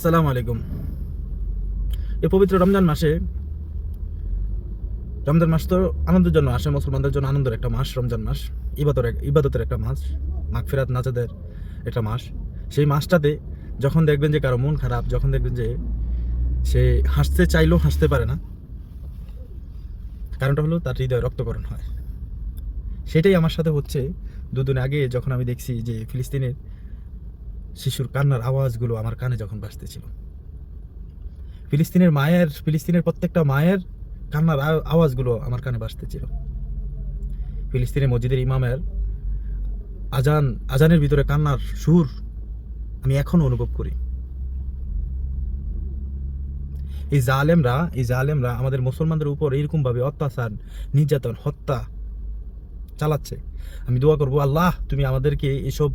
আসসালামু আলাইকুম। এই পবিত্র রমজান মাসে, রমজান মাস তো আনন্দের জন্য আসে, মুসলমানদের জন্য আনন্দের একটা মাস, রমজান মাস। ইবাদতের ইবাদতের একটা মাস, মাগফিরাত নাচাদের একটা মাস। সেই মাসটাতে যখন দেখবেন যে কারও মন খারাপ, যখন দেখবেন যে সে হাসতে চাইলেও হাসতে পারে না, কারণটা হলো তার হৃদয় রক্তকরণ হয়। সেটাই আমার সাথে হচ্ছে। দুদিন আগে যখন আমি দেখছি যে ফিলিস্তিনের শিশুর কান্নার আওয়াজগুলো আমার কানে যখন বাজতেছিল। ফিলিস্তিনের মায়ের, ফিলিস্তিনের প্রত্যেকটা মায়ের কান্নার আওয়াজগুলো আমার কানে বাজতেছিল। ফিলিস্তিনের মসজিদের ইমামের আজান, আজানের ভিতরে কান্নার সুর আমি এখনও অনুভব করি। এই জালেমরা এই জালেমরা আমাদের মুসলমানদের উপর এরকম ভাবে অত্যাচার, নির্যাতন, হত্যা চালাচ্ছে। আমি দোয়া করব, আল্লাহ, তুমি আমাদেরকে এসব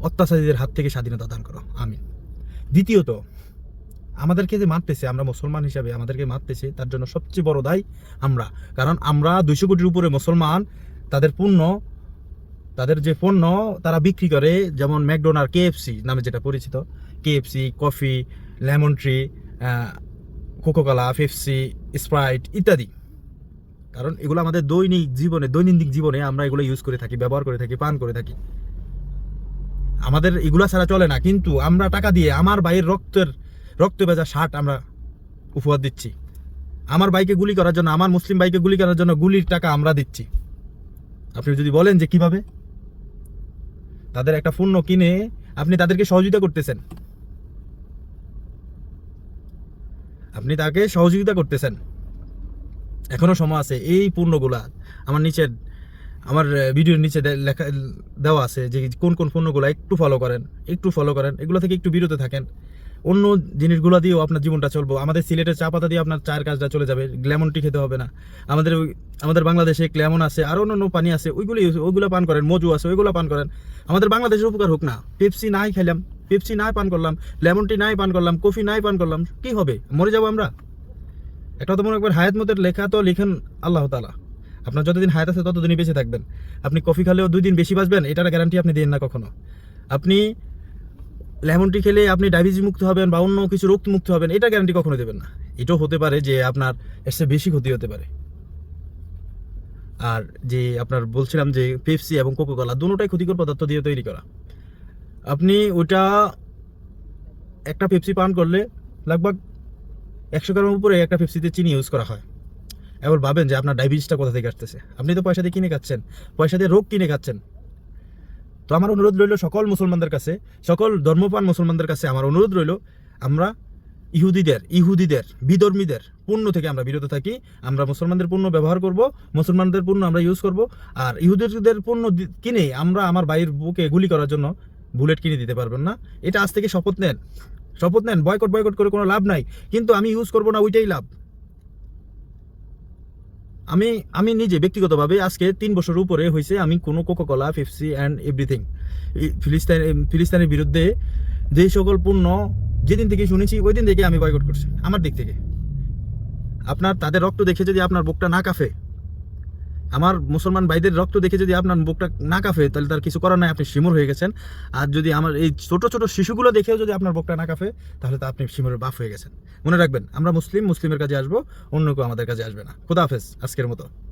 অত্যাচারীদের হাত থেকে স্বাধীনতা দান করো। আমি দ্বিতীয়ত, আমাদেরকে যে মারতেছে, আমরা মুসলমান হিসাবে আমাদেরকে মারতেছে, তার জন্য সবচেয়ে বড় দায় আমরা। কারণ আমরা দুইশো কোটির উপরে মুসলমান, তাদের পণ্য, তাদের যে পণ্য তারা বিক্রি করে, যেমন ম্যাকডোনার কেএফসি নামে যেটা পরিচিত। KFC coffee, lemon tree Coca Cola, Pepsi, Sprite ইত্যাদি। কারণ এগুলো আমাদের দৈনিক জীবনে, দৈনন্দিন জীবনে আমরা এগুলো ইউজ করে থাকি, ব্যবহার করে থাকি, পান করে থাকি। আমাদের এগুলা ছাড়া চলে না। কিন্তু আমরা টাকা দিয়ে আমার ভাইয়ের রক্তের, রক্ত ভেজা শার্ট আমরা উপহার দিচ্ছি। আমার বাইকে গুলি করার জন্য, আমার মুসলিম বাইকে গুলি করার জন্য গুলির টাকা আমরা দিচ্ছি। আপনি যদি বলেন যে কীভাবে? তাদের একটা পণ্য কিনে আপনি তাদেরকে সহযোগিতা করতেছেন। আপনি তাকে সহযোগিতা করতেছেন। এখনও সময় আছে, এই পণ্যগুলা আমার নিচের আমার ভিডিওর নিচে লেখা, দেওয়া আছে যে কোন কোন পণ্যগুলো একটু ফলো করেন, একটু ফলো করেন, এগুলো থেকে একটু বিরত থাকেন। অন্য জিনিসগুলো দিয়েও আপনার জীবনটা চলবো। আমাদের সিলেটের চা পাতা দিয়ে আপনার চায়ের কাজটা চলে যাবে, লেমন টি খেতে হবে না। আমাদের আমাদের বাংলাদেশে লেমন আছে, আর অন্য অন্য পানি আছে ওইগুলি ওইগুলো পান করেন, মজু আছে, ওইগুলো পান করেন। আমাদের বাংলাদেশের উপকার হোক না। পেপসি নাই খেলাম পেপসি নাই পান করলাম, লেমন টি নাই পান করলাম, কফি নাই পান করলাম, কি হবে? মরে যাব আমরা? একটা তো মনে একবার হায়াত মতের লেখা তো লিখেন আল্লাহ তালা আপনার যতদিন হায়াত আছে ততদিনই বেঁচে থাকবেন। আপনি কফি খেলেও দুই দিন বেশি বাঁচবেন, এটার গ্যারান্টি আপনি দিন না কখনো। আপনি লেমন টি খেলে আপনি ডায়াবেটিস মুক্ত হবেন বা অন্য কিছু রোগ মুক্ত হবেন, এটা গ্যারান্টি কখনো দেবেন না। এটাও হতে পারে যে আপনার এর চেয়ে বেশি ক্ষতি হতে পারে। আর যে আপনার বলছিলাম যে পেপসি এবং কোকোকলা দুটোটাই ক্ষতিকর পদার্থ দিয়ে তৈরি করা। আপনি ওটা একটা পেপসি পান করলে, লগভগ একশো গ্রামের উপরে একটা পেপসিতে চিনি ইউজ করা হয়। এবার ভাবেন যে আপনার ডায়াবেটিসটা কোথা থেকে আসতেছে? আপনি তো পয়সা দিয়ে কিনে খাচ্ছেন, পয়সা দিয়ে রোগ কিনে খাচ্ছেন। তো আমার অনুরোধ রইল সকল মুসলমানদের কাছে, সকল ধর্মপান মুসলমানদের কাছে আমার অনুরোধ রইল, আমরা ইহুদিদের ইহুদিদের, বিধর্মীদের পণ্য থেকে আমরা বিরত থাকি, আমরা মুসলমানদের পণ্য ব্যবহার করব, মুসলমানদের পণ্য আমরা ইউজ করব, আর ইহুদিদের পণ্য কিনে আমরা আমার বাইরের বুকে গুলি করার জন্য বুলেট কিনে দিতে পারবেন না। এটা আজ থেকে শপথ নেন শপথ নেন বয়কট বয়কট করে কোনো লাভ নাই, কিন্তু আমি ইউজ করব না ওইটাই লাভ। আমি আমি নিজে ব্যক্তিগতভাবে আজকে তিন বছর উপরে হয়েছে আমি কোনো Coca Cola Pepsi and everything ফিলিস্তান ফিলিস্তানের বিরুদ্ধে যে সকল পণ্য যেদিন থেকে শুনেছি ওই দিন থেকে আমি বয়কট করছি, আমার দিক থেকে। আপনার, তাদের রক্ত দেখে যদি আপনার বুকটা না কাফে আমার মুসলমান ভাইদের রক্ত দেখে যদি আপনার বুকটা না কাফে তাহলে তার কিছু করার নাই, আপনি শিমুর হয়ে গেছেন। আর যদি আমার এই ছোট ছোট শিশুগুলো দেখেও যদি আপনার বুকটা না কাফে তাহলে তা আপনি শিমুরের বাফ হয়ে গেছেন। মনে রাখবেন, আমরা মুসলিম, মুসলিমের কাজে আসব, অন্য কেউ আমাদের কাজে আসবে না। খুদা হাফেজ, আজকের মতো।